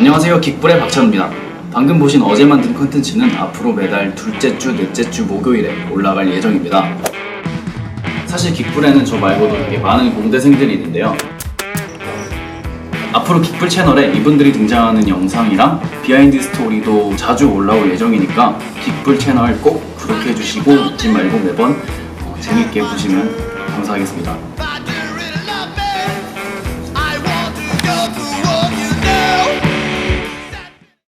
안녕하세요. 긱불의 박찬호입니다. 방금 보신 어제 만든 컨텐츠는 앞으로 매달 둘째 주, 넷째 주 목요일에 올라갈 예정입니다. 사실 긱불에는 저 말고도 되게 많은 공대생들이 있는데요. 앞으로 긱불 채널에 이분들이 등장하는 영상이랑 비하인드 스토리도 자주 올라올 예정이니까 긱불 채널 꼭 구독해주시고 잊지 말고 매번 어, 재밌게 보시면 감사하겠습니다.